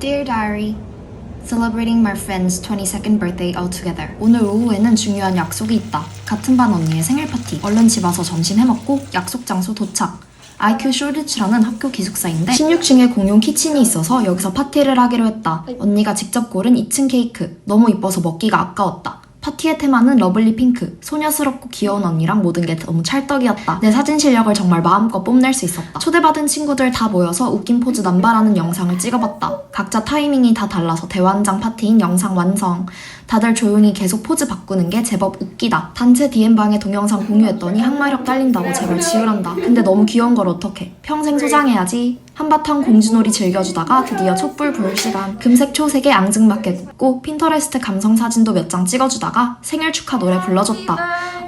Dear Diary, Celebrating my friend's 22nd birthday all together. 오늘 오후에는 중요한 약속이 있다. 같은 반 언니의 생일 파티. 얼른 집 와서 점심 해먹고 약속 장소 도착. IQ 쇼리츠라는 학교 기숙사인데 16층에 공용 키친이 있어서 여기서 파티를 하기로 했다. 언니가 직접 고른 2층 케이크. 너무 이뻐서 먹기가 아까웠다. 파티의 테마는 러블리 핑크. 소녀스럽고 귀여운 언니랑 모든 게 너무 찰떡이었다. 내 사진 실력을 정말 마음껏 뽐낼 수 있었다. 초대받은 친구들 다 모여서 웃긴 포즈 남발하는 영상을 찍어봤다. 각자 타이밍이 다 달라서 대환장 파티인 영상 완성. 다들 조용히 계속 포즈 바꾸는 게 제법 웃기다. 단체 DM방에 동영상 공유했더니 항마력 딸린다고 제발 지우란다. 근데 너무 귀여운 걸 어떡해. 평생 소장해야지. 한바탕 공주놀이 즐겨주다가 드디어 촛불 불 시간. 금색 초색에 앙증맞게 굽고 핀터레스트 감성 사진도 몇 장 찍어주다가 생일 축하 노래 불러줬다.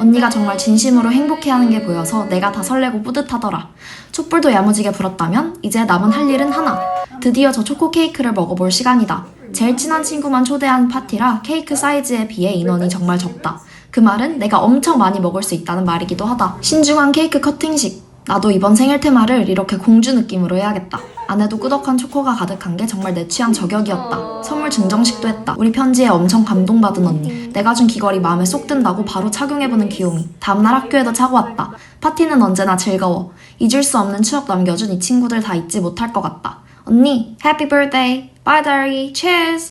언니가 정말 진심으로 행복해하는 게 보여서 내가 다 설레고 뿌듯하더라. 촛불도 야무지게 불었다면 이제 남은 할 일은 하나. 드디어 저 초코 케이크를 먹어볼 시간이다. 제일 친한 친구만 초대한 파티라 케이크 사이즈에 비해 인원이 정말 적다. 그 말은 내가 엄청 많이 먹을 수 있다는 말이기도 하다. 신중한 케이크 커팅식. 나도 이번 생일 테마를 이렇게 공주 느낌으로 해야겠다. 안에도 꾸덕한 초코가 가득한 게 정말 내 취향 저격이었다. 선물 증정식도 했다. 우리 편지에 엄청 감동받은 언니. 내가 준 귀걸이 마음에 쏙 든다고 바로 착용해보는 귀요미. 다음날 학교에도 차고 왔다. 파티는 언제나 즐거워. 잊을 수 없는 추억 남겨준 이 친구들 다 잊지 못할 것 같다. 언니, 해피 birthday. Bye, diary. Cheers.